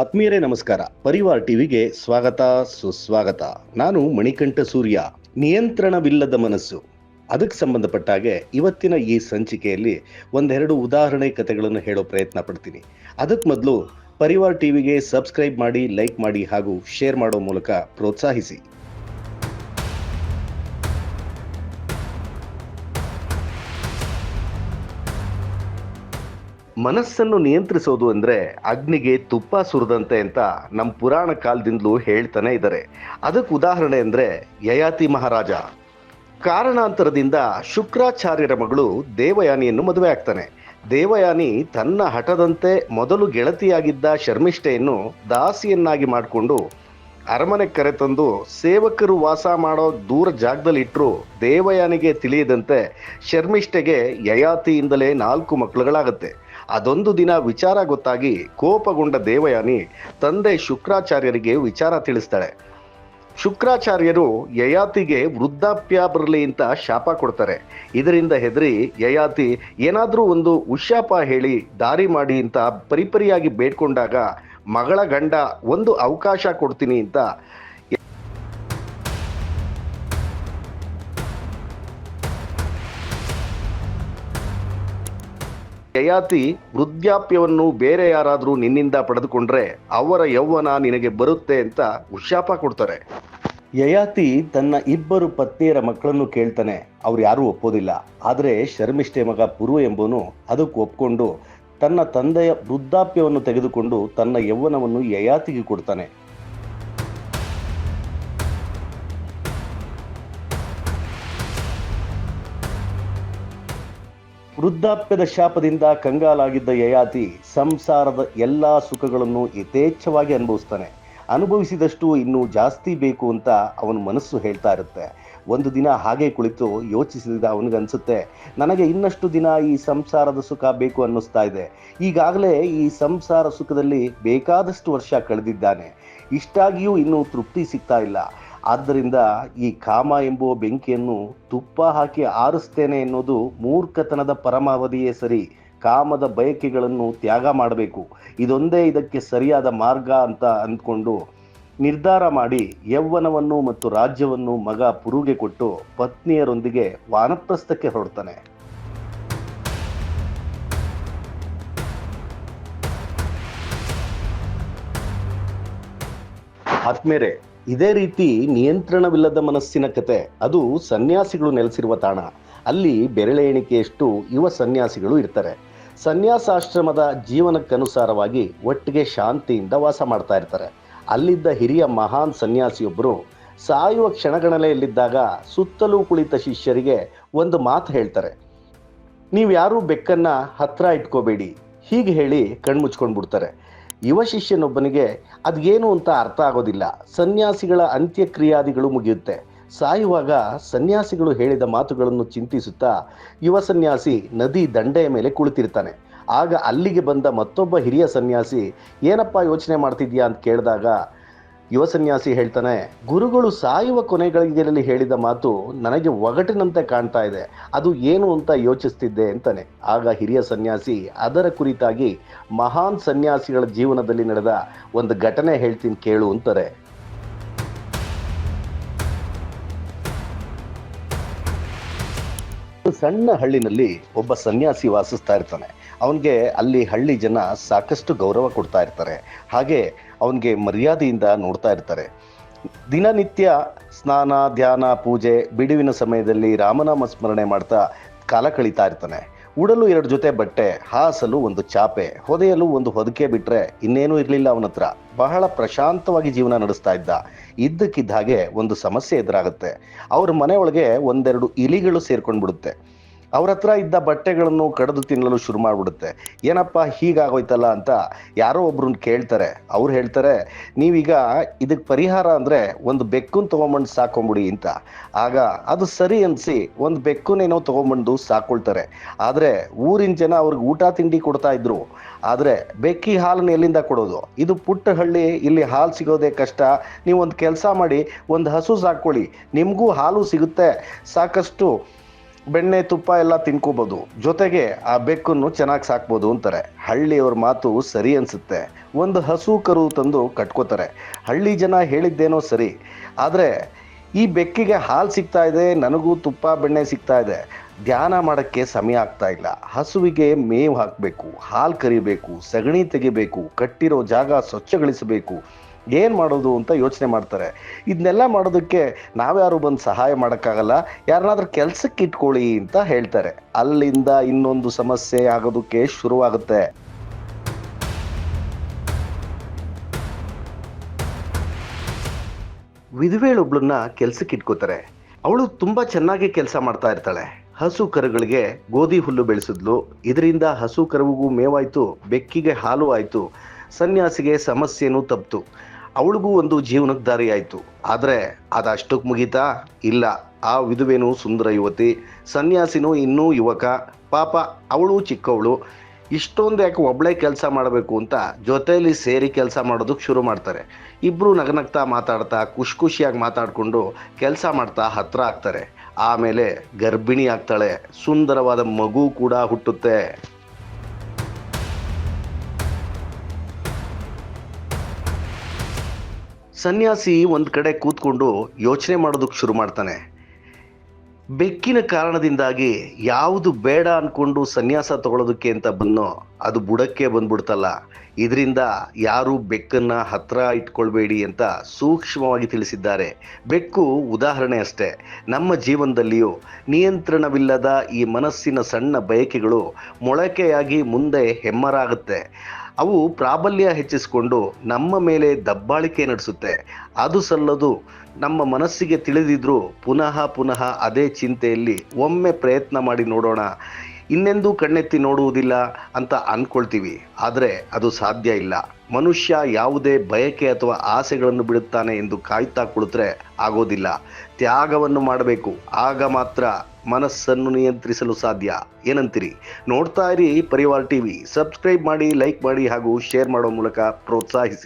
ಆತ್ಮೀಯರೇ ನಮಸ್ಕಾರ. ಪರಿವಾರ್ ಟಿವಿಗೆ ಸ್ವಾಗತ, ಸುಸ್ವಾಗತ. ನಾನು ಮಣಿಕಂಠ ಸೂರ್ಯ. ನಿಯಂತ್ರಣವಿಲ್ಲದ ಮನಸ್ಸು. ಅದಕ್ಕೆ ಸಂಬಂಧಪಟ್ಟ ಹಾಗೆ ಇವತ್ತಿನ ಈ ಸಂಚಿಕೆಯಲ್ಲಿ ಒಂದೆರಡು ಉದಾಹರಣೆ ಕಥೆಗಳನ್ನು ಹೇಳೋ ಪ್ರಯತ್ನ ಪಡ್ತೀನಿ. ಅದಕ್ಕೆ ಮೊದಲು ಪರಿವಾರ್ ಟಿವಿಗೆ ಸಬ್ಸ್ಕ್ರೈಬ್ ಮಾಡಿ, ಲೈಕ್ ಮಾಡಿ ಹಾಗೂ ಶೇರ್ ಮಾಡೋ ಮೂಲಕ ಪ್ರೋತ್ಸಾಹಿಸಿ. ಮನಸ್ಸನ್ನು ನಿಯಂತ್ರಿಸೋದು ಅಂದರೆ ಅಗ್ನಿಗೆ ತುಪ್ಪ ಸುರಿದಂತೆ ಅಂತ ನಮ್ಮ ಪುರಾಣ ಕಾಲದಿಂದಲೂ ಹೇಳ್ತಾನೆ ಇದ್ದಾರೆ ಅದಕ್ಕೆ ಉದಾಹರಣೆ ಅಂದರೆ ಯಯಾತಿ ಮಹಾರಾಜ. ಕಾರಣಾಂತರದಿಂದ ಶುಕ್ರಾಚಾರ್ಯರ ಮಗಳು ದೇವಯಾನಿಯನ್ನು ಮದುವೆ ಆಗ್ತಾನೆ. ದೇವಯಾನಿ ತನ್ನ ಹಠದಂತೆ ಮೊದಲು ಗೆಳತಿಯಾಗಿದ್ದ ಶರ್ಮಿಷ್ಠೆಯನ್ನು ದಾಸಿಯನ್ನಾಗಿ ಮಾಡಿಕೊಂಡು ಅರಮನೆ ಕರೆತಂದು ಸೇವಕರು ವಾಸ ಮಾಡೋ ದೂರ ಜಾಗದಲ್ಲಿ ಇಟ್ಟರು ದೇವಯಾನಿಗೆ ತಿಳಿಯದಂತೆ ಶರ್ಮಿಷ್ಠೆಗೆ ಯಯಾತಿಯಿಂದಲೇ ನಾಲ್ಕು ಮಕ್ಕಳುಗಳಾಗತ್ತೆ. ಅದೊಂದು ದಿನ ವಿಚಾರ ಗೊತ್ತಾಗಿ ಕೋಪಗೊಂಡ ದೇವಯಾನಿ ತಂದೆ ಶುಕ್ರಾಚಾರ್ಯರಿಗೆ ವಿಚಾರ ತಿಳಿಸ್ತಾಳೆ. ಶುಕ್ರಾಚಾರ್ಯರು ಯಯಾತಿಗೆ ವೃದ್ಧಾಪ್ಯ ಬರಲಿ ಅಂತ ಶಾಪ ಕೊಡ್ತಾರೆ. ಇದರಿಂದ ಹೆದರಿ ಯಯಾತಿ ಏನಾದರೂ ಒಂದು ಉಶಾಪ ಹೇಳಿ ದಾರಿ ಮಾಡಿ ಅಂತ ಪರಿಪರಿಯಾಗಿ ಬೇಡ್ಕೊಂಡಾಗ ಮಗಳ ಗಂಡ ಒಂದು ಅವಕಾಶ ಕೊಡ್ತೀನಿ ಅಂತ ಯಯಾತಿ ವೃದ್ಧಾಪ್ಯವನ್ನು ಬೇರೆ ಯಾರಾದರೂ ನಿನ್ನಿಂದ ಪಡೆದುಕೊಂಡ್ರೆ ಅವರ ಯೌವನ ನಿನಗೆ ಬರುತ್ತೆ ಅಂತ ಉಶಾಪ ಕೊಡ್ತಾರೆ. ಯಯಾತಿ ತನ್ನ ಇಬ್ಬರು ಪತ್ನಿಯರ ಮಕ್ಕಳನ್ನು ಕೇಳ್ತಾನೆ. ಅವ್ರು ಯಾರೂ ಒಪ್ಪೋದಿಲ್ಲ. ಆದರೆ ಶರ್ಮಿಷ್ಠೆ ಮಗ ಪುರು ಎಂಬುವನು ಅದಕ್ಕೆ ಒಪ್ಕೊಂಡು ತನ್ನ ತಂದೆಯ ವೃದ್ಧಾಪ್ಯವನ್ನು ತೆಗೆದುಕೊಂಡು ತನ್ನ ಯೌವನವನ್ನು ಯಯಾತಿಗೆ ಕೊಡ್ತಾನೆ. ವೃದ್ಧಾಪ್ಯದ ಶಾಪದಿಂದ ಕಂಗಾಲಾಗಿದ್ದ ಯಯಾತಿ ಸಂಸಾರದ ಎಲ್ಲ ಸುಖಗಳನ್ನು ಯಥೇಚ್ಛವಾಗಿ ಅನುಭವಿಸ್ತಾನೆ. ಅನುಭವಿಸಿದಷ್ಟು ಇನ್ನೂ ಜಾಸ್ತಿ ಬೇಕು ಅಂತ ಅವನ ಮನಸ್ಸು ಹೇಳ್ತಾ ಇರುತ್ತೆ. ಒಂದು ದಿನ ಹಾಗೆ ಕುಳಿತು ಯೋಚಿಸಿದ ಅವನಿಗನ್ಸುತ್ತೆ ನನಗೆ ಇನ್ನಷ್ಟು ದಿನ ಈ ಸಂಸಾರದ ಸುಖ ಬೇಕು ಅನ್ನಿಸ್ತಾ ಇದೆ. ಈಗಾಗಲೇ ಈ ಸಂಸಾರ ಸುಖದಲ್ಲಿ ಬೇಕಾದಷ್ಟು ವರ್ಷ ಕಳೆದಿದ್ದಾನೆ. ಇಷ್ಟಾಗಿಯೂ ಇನ್ನೂ ತೃಪ್ತಿ ಸಿಗ್ತಾ ಇಲ್ಲ. ಆದ್ದರಿಂದ ಈ ಕಾಮ ಎಂಬುವ ಬೆಂಕಿಯನ್ನು ತುಪ್ಪ ಹಾಕಿ ಆರಿಸ್ತೇನೆ ಎನ್ನುವುದು ಮೂರ್ಖತನದ ಪರಮಾವಧಿಯೇ ಸರಿ. ಕಾಮದ ಬಯಕೆಗಳನ್ನು ತ್ಯಾಗ ಮಾಡಬೇಕು. ಇದೊಂದೇ ಇದಕ್ಕೆ ಸರಿಯಾದ ಮಾರ್ಗ ಅಂತ ಅಂದ್ಕೊಂಡು ನಿರ್ಧಾರ ಮಾಡಿ ಯೌವನವನ್ನು ಮತ್ತು ರಾಜ್ಯವನ್ನು ಮಗ ಪುರುಗೆ ಕೊಟ್ಟು ಪತ್ನಿಯರೊಂದಿಗೆ ವಾನಪ್ರಸ್ಥಕ್ಕೆ ಹೊರಡ್ತಾನೆ. ಆತ್ಮೇರೆ ಇದೇ ರೀತಿ ನಿಯಂತ್ರಣವಿಲ್ಲದ ಮನಸ್ಸಿನ ಕತೆ, ಅದು ಸನ್ಯಾಸಿಗಳು ನೆಲೆಸಿರುವ ತಾಣ. ಅಲ್ಲಿ ಬೆರಳೆ ಎಣಿಕೆಯಷ್ಟು ಯುವ ಸನ್ಯಾಸಿಗಳು ಇರ್ತಾರೆ. ಸನ್ಯಾಸಾಶ್ರಮದ ಜೀವನಕ್ಕನುಸಾರವಾಗಿ ಒಟ್ಟಿಗೆ ಶಾಂತಿಯಿಂದ ವಾಸ ಮಾಡ್ತಾ ಇರ್ತಾರೆ. ಅಲ್ಲಿದ್ದ ಹಿರಿಯ ಮಹಾನ್ ಸನ್ಯಾಸಿಯೊಬ್ಬರು ಸಾಯುವ ಕ್ಷಣಗಣಲೆಯಲ್ಲಿದ್ದಾಗ ಸುತ್ತಲೂ ಕುಳಿತ ಶಿಷ್ಯರಿಗೆ ಒಂದು ಮಾತು ಹೇಳ್ತಾರೆ. ನೀವ್ಯಾರೂ ಬೆಕ್ಕನ್ನು ಹತ್ರ ಇಟ್ಕೋಬೇಡಿ. ಹೀಗೆ ಹೇಳಿ ಕಣ್ಮುಚ್ಕೊಂಡು ಬಿಡ್ತಾರೆ ಯುವ ಶಿಷ್ಯನೊಬ್ಬನಿಗೆ ಅದೇನು ಅಂತ ಅರ್ಥ ಆಗೋದಿಲ್ಲ. ಸನ್ಯಾಸಿಗಳ ಅಂತ್ಯಕ್ರಿಯಾದಿಗಳು ಮುಗಿಯುತ್ತೆ. ಸಾಯುವಾಗ ಸನ್ಯಾಸಿಗಳು ಹೇಳಿದ ಮಾತುಗಳನ್ನು ಚಿಂತಿಸುತ್ತಾ ಯುವ ಸನ್ಯಾಸಿ ನದಿ ದಂಡೆಯ ಮೇಲೆ ಕುಳಿತಿರ್ತಾನೆ. ಆಗ ಅಲ್ಲಿಗೆ ಬಂದ ಮತ್ತೊಬ್ಬ ಹಿರಿಯ ಸನ್ಯಾಸಿ, ಏನಪ್ಪ ಯೋಚನೆ ಮಾಡ್ತಿದ್ಯಾ? ಅಂತ ಕೇಳಿದಾಗ ಯುವ ಸನ್ಯಾಸಿ ಹೇಳ್ತಾನೆ, ಗುರುಗಳು ಸಾಯುವ ಕೊನೆಗಳಿಗೆಯಲ್ಲಿ ಹೇಳಿದ ಮಾತು ನನಗೆ ಒಗಟಿನಂತೆ ಕಾಣ್ತಾ ಇದೆ. ಅದು ಏನು ಅಂತ ಯೋಚಿಸ್ತಿದ್ದೆ, ಅಂತಾನೆ. ಆಗ ಹಿರಿಯ ಸನ್ಯಾಸಿ ಅದರ ಕುರಿತಾಗಿ ಮಹಾನ್ ಸನ್ಯಾಸಿಗಳ ಜೀವನದಲ್ಲಿ ನಡೆದ ಒಂದು ಘಟನೆ ಹೇಳ್ತೀನಿ ಕೇಳು ಅಂತಾರೆ. ಸಣ್ಣ ಹಳ್ಳಿನಲ್ಲಿ ಒಬ್ಬ ಸನ್ಯಾಸಿ ವಾಸಿಸ್ತಾ ಇರ್ತಾನೆ. ಅವನಿಗೆ ಅಲ್ಲಿ ಹಳ್ಳಿ ಜನ ಸಾಕಷ್ಟು ಗೌರವ ಕೊಡ್ತಾ ಇರ್ತಾರೆ. ಹಾಗೆ ಅವನಿಗೆ ಮರ್ಯಾದೆಯಿಂದ ನೋಡ್ತಾ ಇರ್ತಾರೆ. ದಿನನಿತ್ಯ ಸ್ನಾನ, ಧ್ಯಾನ, ಪೂಜೆ, ಬಿಡುವಿನ ಸಮಯದಲ್ಲಿ ರಾಮನಾಮ ಸ್ಮರಣೆ ಮಾಡ್ತಾ ಕಾಲ ಕಳೀತಾ ಇರ್ತಾನೆ. ಉಡಲು ಎರಡು ಜೊತೆ ಬಟ್ಟೆ, ಹಾಸಲು ಒಂದು ಚಾಪೆ, ಹೊದೆಯಲು ಒಂದು ಹೊದಿಕೆ ಬಿಟ್ಟರೆ ಇನ್ನೇನೂ ಇರಲಿಲ್ಲ ಅವನ ಹತ್ರ. ಬಹಳ ಪ್ರಶಾಂತವಾಗಿ ಜೀವನ ನಡೆಸ್ತಾ ಇದ್ದ. ಇದ್ದಕ್ಕಿದ್ದ ಹಾಗೆ ಒಂದು ಸಮಸ್ಯೆ ಎದುರಾಗುತ್ತೆ. ಅವ್ರ ಮನೆಯೊಳಗೆ ಒಂದೆರಡು ಇಲಿಗಳು ಸೇರ್ಕೊಂಡ್ಬಿಡುತ್ತೆ. ಅವ್ರ ಹತ್ರ ಇದ್ದ ಬಟ್ಟೆಗಳನ್ನು ಕಡಿದು ತಿನ್ನಲು ಶುರು ಮಾಡ್ಬಿಡುತ್ತೆ. ಏನಪ್ಪ ಹೀಗಾಗೋಯ್ತಲ್ಲ ಅಂತ ಯಾರೋ ಒಬ್ರನ್ನ ಕೇಳ್ತಾರೆ. ಅವ್ರು ಹೇಳ್ತಾರೆ, ನೀವೀಗ ಇದಕ್ಕೆ ಪರಿಹಾರ ಅಂದರೆ ಒಂದು ಬೆಕ್ಕನ್ನು ತೊಗೊಂಬಂದು ಸಾಕೊಂಬಿಡಿ ಅಂತ. ಆಗ ಅದು ಸರಿ ಅನಿಸಿ ಒಂದು ಬೆಕ್ಕನ್ನೇನೋ ತೊಗೊಂಬಂದು ಸಾಕೊಳ್ತಾರೆ. ಆದರೆ ಊರಿನ ಜನ ಅವ್ರಿಗೆ ಊಟ ತಿಂಡಿ ಕೊಡ್ತಾ ಇದ್ರು. ಆದರೆ ಬೆಕ್ಕಿ ಹಾಲನ್ನು ಎಲ್ಲಿಂದ ಕೊಡೋದು? ಇದು ಪುಟ್ಟ ಹಳ್ಳಿ ಇಲ್ಲಿ ಹಾಲು ಸಿಗೋದೇ ಕಷ್ಟ. ನೀವು ಒಂದು ಕೆಲಸ ಮಾಡಿ, ಒಂದು ಹಸು ಸಾಕೊಳ್ಳಿ ನಿಮಗೂ ಹಾಲು ಸಿಗುತ್ತೆ. ಸಾಕಷ್ಟು ಬೆಣ್ಣೆ, ತುಪ್ಪ ಎಲ್ಲ ತಿನ್ಕೋಬೋದು. ಜೊತೆಗೆ ಆ ಬೆಕ್ಕನ್ನು ಚೆನ್ನಾಗಿ ಸಾಕ್ಬೋದು ಅಂತಾರೆ. ಹಳ್ಳಿಯವ್ರ ಮಾತು ಸರಿ ಅನ್ಸುತ್ತೆ. ಒಂದು ಹಸು ಕರು ತಂದು ಕಟ್ಕೋತಾರೆ. ಹಳ್ಳಿ ಜನ ಹೇಳಿದ್ದೇನೋ ಸರಿ. ಆದರೆ ಈ ಬೆಕ್ಕಿಗೆ ಹಾಲು ಸಿಗ್ತಾ ಇದೆ, ನನಗೂ ತುಪ್ಪ, ಬೆಣ್ಣೆ ಸಿಗ್ತಾ ಇದೆ. ಧ್ಯಾನ ಮಾಡೋಕ್ಕೆ ಸಮಯ ಆಗ್ತಾ ಇಲ್ಲ. ಹಸುವಿಗೆ ಮೇವು ಹಾಕಬೇಕು, ಹಾಲು ಕರಿಬೇಕು, ಸಗಣಿ ತೆಗಿಬೇಕು, ಕಟ್ಟಿರೋ ಜಾಗ ಸ್ವಚ್ಛಗೊಳಿಸಬೇಕು. ಏನು ಮಾಡೋದು ಅಂತ ಯೋಚನೆ ಮಾಡ್ತಾರೆ. ಇದನ್ನೆಲ್ಲ ಮಾಡೋದಕ್ಕೆ ನಾವ್ಯಾರು ಬಂದು ಸಹಾಯ ಮಾಡೋಕ್ಕಾಗಲ್ಲ, ಯಾರನ್ನಾದ್ರೂ ಕೆಲಸಕ್ಕೆ ಇಟ್ಕೊಳ್ಳಿ ಅಂತ ಹೇಳ್ತಾರೆ. ಅಲ್ಲಿಂದ ಇನ್ನೊಂದು ಸಮಸ್ಯೆ ಆಗೋದಕ್ಕೆ ಶುರುವಾಗುತ್ತೆ. ವಿಧುವೇಳೊಬ್ಳನ್ನ ಕೆಲ್ಸಕ್ಕೆ ಇಟ್ಕೋತಾರೆ. ಅವಳು ತುಂಬಾ ಚೆನ್ನಾಗಿ ಕೆಲಸ ಮಾಡ್ತಾ ಇರ್ತಾಳೆ. ಹಸು ಕರುಗಳಿಗೆ ಗೋಧಿ ಹುಲ್ಲು ಬೆಳೆಸಿದ್ಲು. ಇದರಿಂದ ಹಸು ಕರುವಿಗೂ ಮೇವಾಯ್ತು, ಬೆಕ್ಕಿಗೆ ಹಾಲು ಆಯಿತು. ಸನ್ಯಾಸಿಗೆ ಸಮಸ್ಯೆನೂ ತಪ್ಪಿತು ಅವಳಿಗೂ ಒಂದು ಜೀವನಕ್ಕೆ ದಾರಿ ಆಯ್ತು ಅದು ಅಷ್ಟಕ್ಕೆ ಮುಗೀತಾ ಇಲ್ಲ. ಆ ವಿಧುವೆನು ಸುಂದರ ಯುವತಿ, ಸನ್ಯಾಸಿನೂ ಇನ್ನೂ ಯುವಕ, ಪಾಪ ಅವಳು ಚಿಕ್ಕವಳು. ಇಷ್ಟೊಂದು ಯಾಕೆ ಒಬ್ಬಳೇ ಕೆಲಸ ಮಾಡಬೇಕು ಅಂತ ಜೊತೆಯಲ್ಲಿ ಸೇರಿ ಕೆಲಸ ಮಾಡೋದಕ್ಕೆ ಶುರು ಮಾಡ್ತಾರೆ. ಇಬ್ಬರು ನಗನಗ್ತಾ ಮಾತಾಡ್ತಾ ಖುಷಿ ಖುಷಿಯಾಗಿ ಮಾತಾಡಿಕೊಂಡು ಕೆಲಸ ಮಾಡ್ತಾ ಹತ್ರ ಆಗ್ತಾರೆ. ಆಮೇಲೆ ಗರ್ಭಿಣಿ ಆಗ್ತಾಳೆ ಸುಂದರವಾದ ಮಗು ಕೂಡ ಹುಟ್ಟುತ್ತೆ. ಸನ್ಯಾಸಿ ಒಂದು ಕಡೆ ಕೂತ್ಕೊಂಡು ಯೋಚನೆ ಮಾಡೋದಕ್ಕೆ ಶುರು ಮಾಡ್ತಾನೆ. ಬೆಕ್ಕಿನ ಕಾರಣದಿಂದಾಗಿ ಯಾವುದು ಬೇಡ ಅಂದ್ಕೊಂಡು ಸನ್ಯಾಸ ತಗೊಳ್ಳೋದಕ್ಕೆ ಅಂತ ಬಂದೋ ಅದು ಬುಡಕ್ಕೆ ಬಂದ್ಬಿಡ್ತಲ್ಲ. ಇದರಿಂದ ಯಾರು ಬೆಕ್ಕನ್ನ ಹತ್ರ ಇಟ್ಕೊಳ್ಬೇಡಿ ಅಂತ ಸೂಕ್ಷ್ಮವಾಗಿ ತಿಳಿಸಿದ್ದಾರೆ. ಬೆಕ್ಕು ಉದಾಹರಣೆ ಅಷ್ಟೇ. ನಮ್ಮ ಜೀವನದಲ್ಲಿಯೂ ನಿಯಂತ್ರಣವಿಲ್ಲದ ಈ ಮನಸ್ಸಿನ ಸಣ್ಣ ಬಯಕೆಗಳು ಮೊಳಕೆಯಾಗಿ ಮುಂದೆ ಹೆಮ್ಮರಾಗುತ್ತೆ. ಅವು ಪ್ರಾಬಲ್ಯ ಹೆಚ್ಚಿಸಿಕೊಂಡು ನಮ್ಮ ಮೇಲೆ ದಬ್ಬಾಳಿಕೆ ನಡೆಸುತ್ತೆ. ಅದು ಸಲ್ಲದು ನಮ್ಮ ಮನಸ್ಸಿಗೆ ತಿಳಿದಿದ್ರೂ ಪುನಃ ಪುನಃ ಅದೇ ಚಿಂತೆಯಲ್ಲಿ ಒಮ್ಮೆ ಪ್ರಯತ್ನ ಮಾಡಿ ನೋಡೋಣ, ಇನ್ನೆಂದೂ ಕಣ್ಣೆತ್ತಿ ನೋಡುವುದಿಲ್ಲ ಅಂತ ಅಂದ್ಕೊಳ್ತೀವಿ ಆದರೆ ಅದು ಸಾಧ್ಯ ಇಲ್ಲ. ಮನುಷ್ಯ ಯಾವುದೇ ಬಯಕೆ ಅಥವಾ ಆಸೆಗಳನ್ನು ಬಿಡುತ್ತಾನೆ ಎಂದು ಕಾಯ್ತಾ ಕುಳಿತರೆ ಆಗೋದಿಲ್ಲ. ತ್ಯಾಗವನ್ನು ಮಾಡಬೇಕು. ಆಗ ಮಾತ್ರ ಮನಸ್ಸನ್ನು ನಿಯಂತ್ರಿಸಲು ಸಾಧ್ಯ. ಏನಂತೀರಿ? ನೋಡ್ತಾ ಇರಿ ಪರಿವಾರ್ ಟಿವಿ. ಸಬ್ಸ್ಕ್ರೈಬ್ ಮಾಡಿ, ಲೈಕ್ ಮಾಡಿ ಹಾಗೂ ಶೇರ್ ಮಾಡೋ ಮೂಲಕ ಪ್ರೋತ್ಸಾಹಿಸಿ.